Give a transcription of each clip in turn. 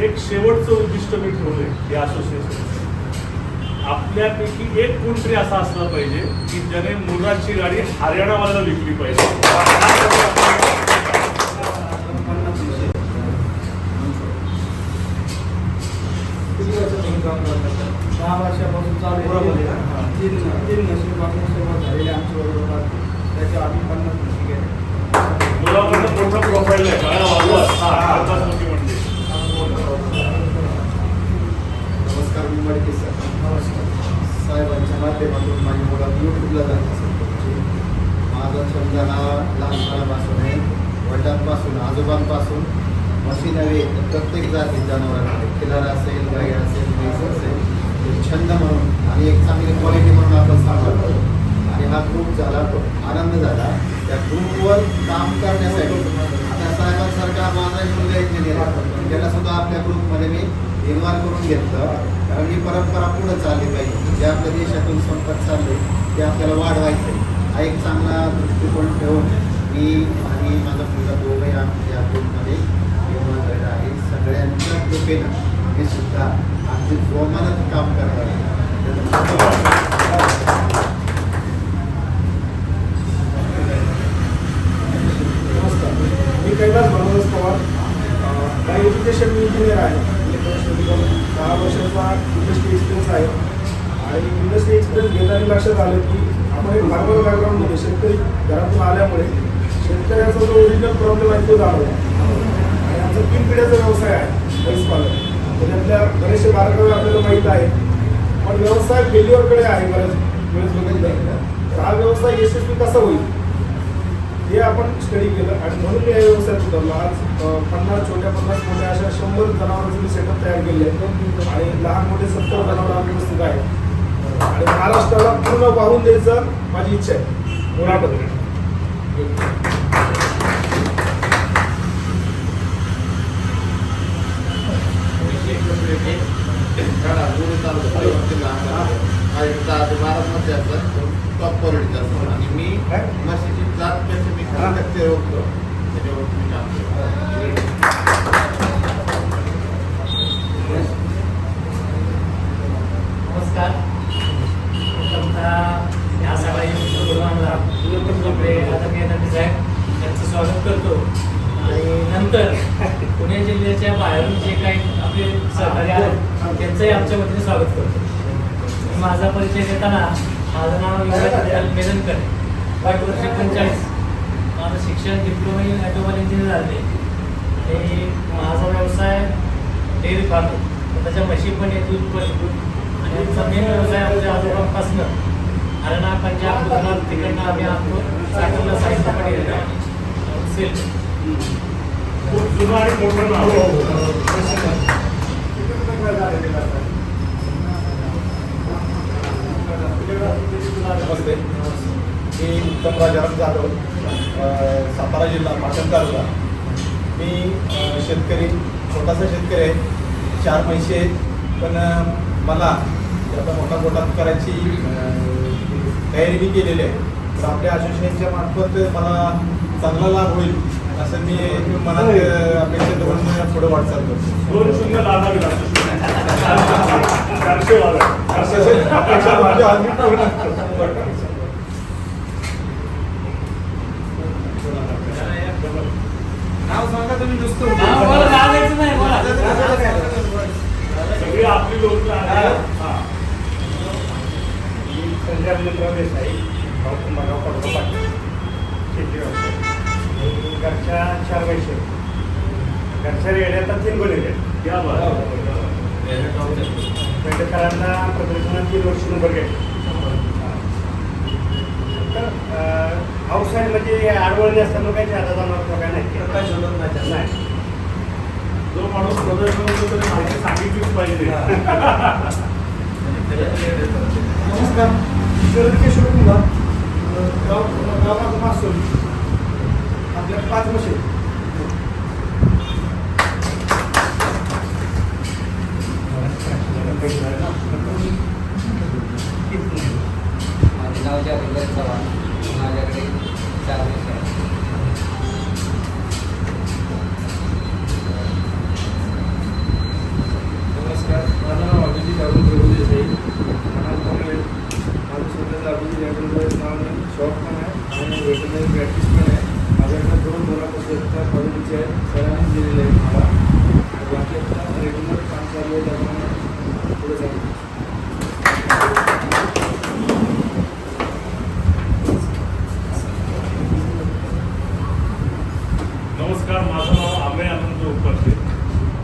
एक शेवटचं उद्दिष्ट मी ठेवलंय या असोसिएशन आपल्यापैकी एक कोणतरी असा असला पाहिजे की ज्याने मुलाची गाडी हरियाणावाल्याला विकली पाहिजे. दहा वर्षापासून चालू हां. तीन तीन नशीबापासून सुरुवात झालेली आमची बरोबर त्याच्या आम्ही पन्नास म्हशी गेले मुलाकडनं मोठा प्रोफाईल आहे काय वाजवा. हा, अर्धाच मोठी म्हणजे नमस्कार मी मडके सर साहेबांच्या माध्यमातून माझी मुलं यूट्यूबला जात असेल तुमची माझा छंद हा लहानपणापासून आहे वडिलांपासून आजोबांपासून म्हशी नव्हे तर प्रत्येक जाती जनावरांमध्ये खिलार असेल गाई असेल म्हैस असेल छंद म्हणून आणि एक चांगली क्वालिटी म्हणून आपण सांभाळतो आणि हा ग्रुप झाला आनंद झाला. त्या ग्रुपवर काम करण्यासाठी आता साहेबांसारखा माझा एक मुलगा इंजिनियर आहे. त्याला सुद्धा आपल्या ग्रुपमध्ये मी इन्व्हॉल्व करून घेतलं. कारण ही परंपरा पुढे चालली पाहिजे. जे आपल्या देशातून संपत चालले ते आपल्याला वाढवायचं आहे. हा एक चांगला दृष्टिकोन ठेवून मी आणि माझा मुलगा दोघंही आमच्या या ग्रुपमध्ये सगळ्यांच्या कृपेनं मी सुद्धा अगदी जोमानात काम करणार आहे नमस्कार मी कैलास मनोज पवार. काही एज्युकेशन इंजिनियर आहे इलेक्ट्रॉनिक्स दहा वर्षाचा इंडस्ट्री एक्सपिरियन्स आहे आणि इंडस्ट्री एक्सपिरियन्स घेताना लक्षात आलं की आपण एक फार्मर बॅकग्राऊंडमध्ये शेतकरी घरातून आल्यामुळे शेतकऱ्याचा जो ओरिजिनल प्रॉब्लेम आहे तो जाणवला आमचा तीन पिढ्याचा व्यवसाय आहे म्हैस पालन त्याच्यातल्या म्हणजे बरेचसे बारकावे आपल्याला माहीत आहे. पण व्यवसाय फेल्युअरकडे आहे बऱ्याच वेळेस बघितलं. तर हा व्यवसाय यशस्वी कसा होईल? हे आपण स्टडी केलं आणि म्हणून मी या व्यवसायात उतरलो. आज पन्नास छोट्या पन्नास मोठ्या अशा शंभर जनावरांचं मी सेटअप तयार केले आहे. आणि लहान मोठे सत्तर जनावर आपल्या उपस्थित आहेत. आणि महाराष्ट्राला पूर्ण वाहून द्यायचं माझी इच्छा आहे. मुळामध्ये टॉप क्वालिटीचा असतो आणि मी म्हशीची जात कशी मी टक्के ओळखतो. त्याच्यावर मी काम नमस्कार. प्रथमतः या सगळ्या युवकांना आपले आदरणीय नंदी साहेब यांचं स्वागत करतो आणि नंतर पुणे जिल्ह्याच्या बाहेरून जे काही आपले सहकारी त्यांचंही आमच्या वतीने स्वागत करतो. माझा परिचय देताना माझं नाव युवराज मेदनकर वाट वर्ष पंचेचाळीस माझं शिक्षण डिप्लोमा इन ॲटोमोबाईल इंजिनियर झाले आणि माझा व्यवसाय डेअरी फार्मिंग. त्याच्या म्हशी पण आहे दूध पण. आणि आमचा मेन व्यवसाय आमच्या आजोबांपासनं हरियाणा पंजाब गुजरात तिकडनं आम्ही आणतो. साठवलं साहित्य पण येतं आणि सेल खूप जुनं आणि मोठं नाव नमस्ते. मी उत्तम राजाराम जाधव सातारा जिल्हा पाटण तालुका. मी शेतकरी छोटासा शेतकरी आहे. चार पैसे आहेत पण मला त्याचा मोठा गोटा करायची तयारी मी केलेली आहे. तर आपल्या असोसिएशनच्या मार्फत मला चांगला लाभ होईल असं मी मनात अ, अपेक्षा धरून पुढे वाटचाल करतो दोन शून्य लाभावी लागतो चारशे. नाव सांगा तुम्ही नुसतं. सगळी आपली लोक हा. संजय देसाई गाव कुंभारगाव पडगाव पाटील शेती घरच्या चार वैश्य घरच्या रेड्याचा तीन बनवले क्या बात आहे. पेंडकरांना प्रदर्शनात तीन वर्ष नंबर घेतले तर आउटसाईड म्हणजे आडवळणी असताना काही जादा जाणार काय नाही? नाही जो माणूस प्रदर्शन होतो त्याने माहिती सांगितलीच पाहिजे. नमस्कार. शरद कुमार गाव गाव माझं मासोली आपल्या पाच मशीन. माझे नाव जागृत चव्हाण माझ्याकडे चार विषय आहेत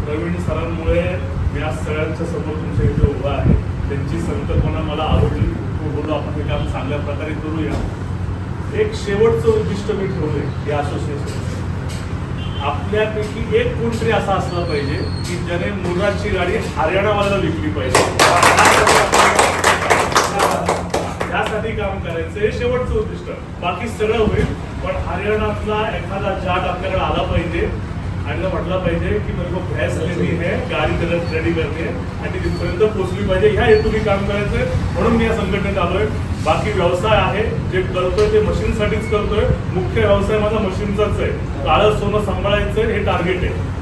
प्रवीण सरांमुळे मी आज सगळ्यांच्या समोर तुमच्या इथे उभा आहे त्यांची संकल्पना मला आवडली बोललो आपण हे काम चांगल्या प्रकारे करूया एक शेवटचं उद्दिष्ट मी ठेवलंय या असोसिएशन आपल्यापैकी एक कोणतरी असा असला पाहिजे की ज्याने मुलाची गाडी हरियाणावाल्याला विकली पाहिजे. यासाठी काम करायचं हे शेवटचं उद्दिष्ट. बाकी सगळं होईल पण हरियाणातला एखादा जाट आपल्याकडे आला पाहिजे आणि म्हटलं पाहिजे की मला को भैंस आहे गाडी त्याला रेडी करते आणि ती तिथपर्यंत पोहोचली पाहिजे. ह्या हेतूने काम करायचंय. म्हणून मी या संघटनेत आलोय. बाकी व्यवसाय आहे. जे करतोय ते मशीनसाठीच करतोय. मुख्य व्यवसाय माझा मशीनचाच आहे. काळं सोनं सांभाळायचं हे टार्गेट आहे.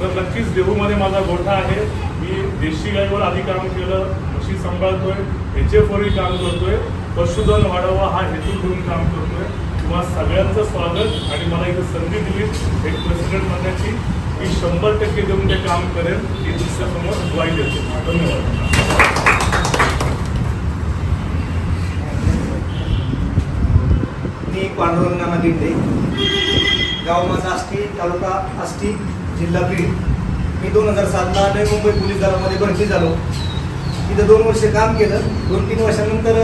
तर नक्कीच देहूमध्ये माझा गोठा आहे. मी देशी गाईवर आधी काम केलं म्हशी सांभाळतोय. एच एफ वरही काम करतोय. पशुधन वाढवा हा हेतू घेऊन काम करतोय. तुम्हा सगळ्यांचं स्वागत आणि मला इथं संधी दिली. एक प्रेसिडेंट म्हणण्याची मी शंभर टक्के देऊन ते काम करेन हे दुसऱ्यासमोर ग्वाही देतो. धन्यवाद. मी पांडुरंग नाना गाव माझा आष्टी तालुका आष्टी जिल्हा बीड. मी दोन हजार सातला नवी मुंबई पोलीस दलामध्ये भरती झालो. तिथं दोन वर्ष काम केलं. दोन तीन वर्षानंतर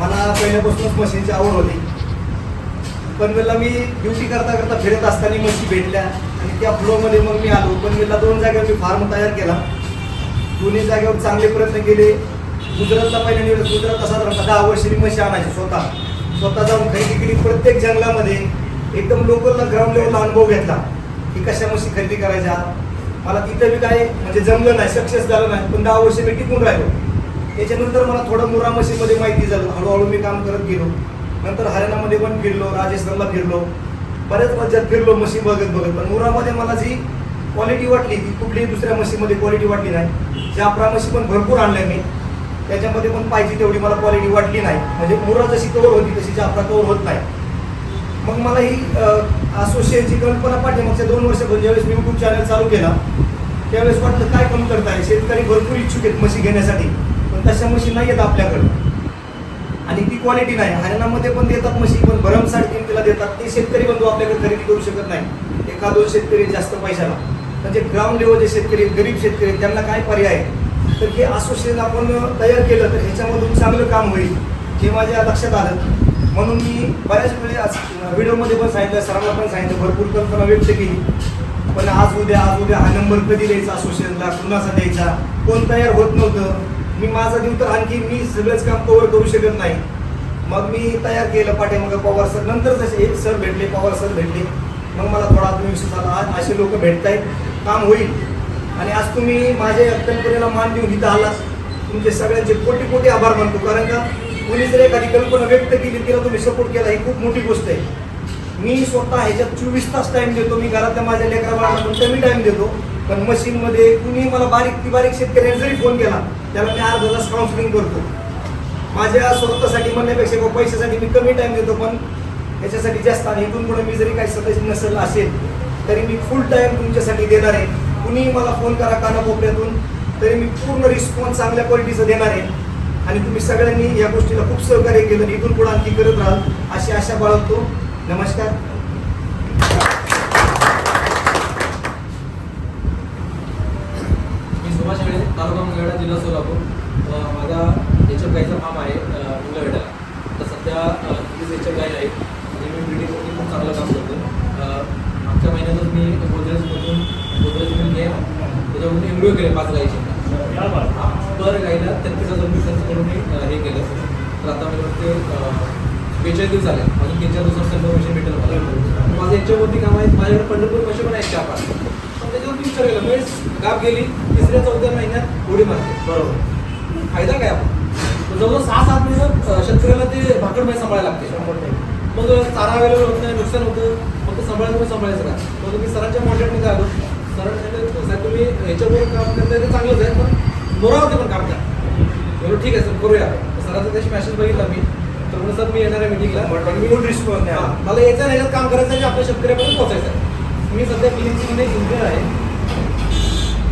मला पहिल्यापासूनच मशीनची आवड होती. पनवेलला मी ड्युटी करता करता फिरत असताना मशी भेटल्या आणि त्या फ्लोमध्ये मग मी आलो. पनवेलला दोन जागेवर मी फार्म तयार केला. दोन्ही जागेवर चांगले प्रयत्न केले. गुजरातला पहिल्या निवडत असा साधारणतः दहा वर्षी मशी आणायची स्वतः. स्वतः जाऊन खरेदी केली. प्रत्येक जंगलामध्ये एकदम लोकलला ग्राउंड लेवलला अनुभव घेतला. की कशा मशी खरेदी करायच्या. मला तिथं बी काय म्हणजे जमलं नाही सक्सेस झालं नाही. पण दहा वर्ष मी टिकून राहिलो. त्याच्यानंतर मला थोडं मुरामशीमध्ये माहिती झालं. हळूहळू मी काम करत गेलो. नंतर हरियाणामध्ये पण फिरलो राजस्थानला फिरलो. बऱ्याच राज्यात फिरलो म्हशी बघत बघत. पण मुरामध्ये मला जी क्वालिटी वाटली ती कुठलीही दुसऱ्या म्हशीमध्ये क्वालिटी वाटली नाही. जाफरा मशी पण भरपूर आणल्या मी त्याच्यामध्ये पण पाहिजे तेवढी मला क्वालिटी वाटली नाही. म्हणजे मुरा जशी कवर होती तशी जाफरा कवर होत नाही. मग मला ही असोसिएशनची कल्पना पाठीमागच्या दोन वर्षापूर्वी ज्यावेळेस मी यूट्यूब चॅनल चालू केला त्यावेळेस वाटलं काय कमी करता शेतकरी भरपूर इच्छुक आहेत म्हशी घेण्यासाठी. पण तशा म्हशी नाही आहेत आपल्याकडं. आणि ती क्वालिटी नाही. हरियाणामध्ये पण देतात म्हशी पण. भरमसाठ किमतीला देतात. ते शेतकरी बंधू आपल्याकडे खरेदी करू शकत नाही. एका दोन शेतकरी जास्त पैशाला. म्हणजे ग्राउंड लेवलचे शेतकरी गरीब शेतकरी आहेत, त्यांना काय पर्याय आहे? तर हे असोसिएशन आपण तयार केलं तर ह्याच्यामधून चांगलं काम होईल. हे माझ्या लक्षात आलं. म्हणून मी बऱ्याच वेळी आज व्हिडिओमध्ये पण सांगितलं सरांना पण सांगितलं भरपूर कल्पना व्यक्त केली. पण आज उद्या आज उद्या हा नंबर कधी द्यायचा? असोसिएशनला कुणाचा द्यायचा? कोण तयार होत नव्हतं? मी माझा जीव तर आणखी मी सगळंच काम कव्हर करू शकत नाही. मग मी तयार केलं पाठीमागं पवार सर. नंतर जसे एक सर भेटले पवार सर भेटले. मग मला थोडा आत्मविश्वास आला. आज असे लोक भेटत आहेत काम होईल. आणि आज तुम्ही माझ्या कल्पनेला मान देऊन इथं आलात. तुमचे सगळ्यांचे कोटी कोटी आभार मानतो. कारण का? कोणी जर एखादी कल्पना व्यक्त केली तिला तुम्ही सपोर्ट केला ही खूप मोठी गोष्ट आहे. मी स्वतः ह्याच्यात चोवीस तास टाईम देतो. मी घरातल्या माझ्या लेकरा पण कमी टाईम देतो. पण मशीनमध्ये कुणी मला बारीक ती बारीक शेतकऱ्यांनी जरी फोन केला त्याला मी अर्धा तास काउन्सिलिंग करतो. माझ्या स्वतःसाठी म्हणण्यापेक्षा किंवा पैशासाठी मी कमी टाईम देतो पण याच्यासाठी जास्त आणि इथून पुढे मी जरी काही सदस्य नसेल असेल तरी मी फुल टाईम तुमच्यासाठी देणार आहे. कुणीही मला फोन करा कानाकोपऱ्यातून तरी मी पूर्ण रिस्पॉन्स चांगल्या क्वालिटीचं देणार आहे. आणि तुम्ही सगळ्यांनी या गोष्टीला खूप सहकार्य केलं इथून पुढे आणखी करत राहाल अशी आशा बाळगतो. नमस्कार. तालुका मंगळवेढा जिल्हा सोलापूर माझा एच एफ गाईचा फार्म आहे मंगळवेढ्याला तर सध्या तीस एच एफ गाई आहेत. आणि मी ब्रिडिंगवरती खूप चांगलं काम करतो मागच्या महिन्यातच मी गोदरेजमधून गोदरेज मिळून घे त्याच्यामधून एम केले पाच बात पर गाईला तेहतीस हजार रुपये खर्च करून मी हे केलं तर आता मला वाटते बेचाळीस दिवस झाले अजून तीन चार दिवसात कन्फर्मेशन भेटेल मला. माझं याच्यावरती काम आहे माझ्याकडे पंढरपूर पैसे पण आहेत चार पाच केला म्हणजे गाप गेली तिसऱ्या चौथ्या महिन्यात उडी मारते बरोबर. फायदा काय आपण? जवळजवळ सहा सात महिने शेतकऱ्याला ते भाकडमध्ये सांभाळायला लागते. मग चारा अवेलेबल होत नाही नुकसान होतं मग ते सांभाळायचं पण सांभाळायचं का मग तुम्ही सरांच्या कॉन्टॅक्टमध्ये आलो साहेब तुम्ही ह्याच्यावर काम करताय ते चांगलंच आहे पण मोरावरती पण काम करा. बरोबर ठीक आहे सर करूया. सरांचा त्याशी मेसेज बघितला मी. तर म्हणून सर मी येणार आहे मिटिंगला मी फुल रिस्पॉन्स मला यायचं आहे ह्याच्यात काम करायचं आहे आपल्या शेतकऱ्यापर्यंत पोहोचायचं आहे. मी सध्या फिलिंगमध्ये इंजिनियर आहे.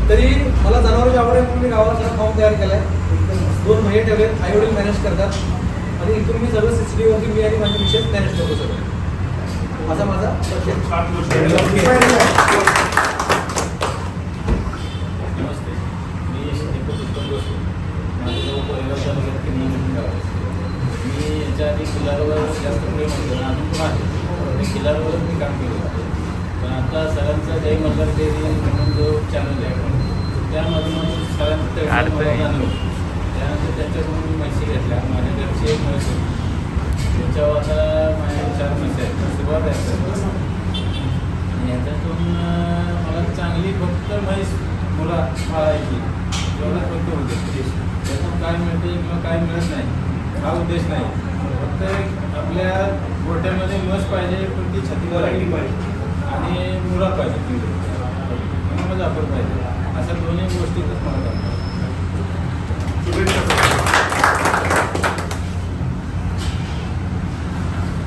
तरी मला जनावरांची आवड आहे म्हणून मी गावाला सगळा फॉर्म तयार केला आहे दोन महिने ठेवले आई वडील मॅनेज करतात. आणि इथून मी सगळं सी सी टी मी आणि माझे विषय मॅनेज करतो सगळं. असा माझा आणि जास्त प्रेम होतं अजून पण मी मी काम केलं. पण आता सरांचा जय मल्हार ते म्हणून जो चॅनल आहे त्यानंतर त्याच्याकडून म्हशी घेतल्या माझ्या घरची एक होती त्याच्यावर आता माझ्या चार म्हशी आहेत. सुरुवात आहे. याच्यातून मला चांगली फक्त म्हैस मुला पाळायची एवढाच फक्त उद्देश त्यातून काय मिळते किंवा काय मिळत नाही हा उद्देश नाही. फक्त एक आपल्या गोट्यामध्ये म्हस पाहिजे पण ती राहिली पाहिजे. आणि मुला पाहिजे. किंवा जाफर पाहिजे. अशा दोन्ही गोष्टीतच म्हणतात जमतं. शुभेच्छा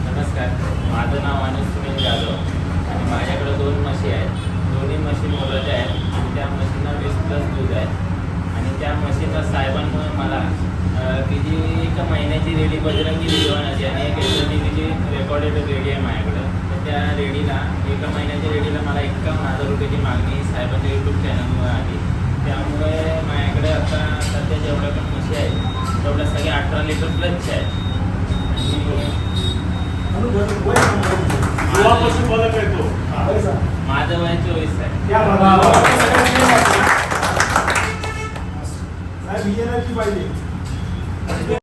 नमस्कार माझं नाव अनुज सुनील जाधव आणि माझ्याकडे दोन म्हशी आहेत दोन्ही म्हशी मोलाच्या आहेत आणि त्या म्हशींना वीस प्लस दूध आहे आणि त्या म्हशीचा साहेबांमुळे मला अं, ती जी एका महिन्याची रेडी बजरंगी दिवाणाची आणि एक एस ची रेकॉर्डेड रेडी आहे माझ्याकडं तर त्या रेडीला एका महिन्याच्या रेडीला मला एकावन्न हजार रुपयाची मागणी साहेबांच्या यूट्यूब चॅनलमुळे आली त्यामुळे माझ्याकडे आता सध्या जेवढ्या पण म्हशी तेवढ्या सगळ्या अठरा लिटर प्लसच्या आहेत माझं वय चोवीस आहे. पाहिजे.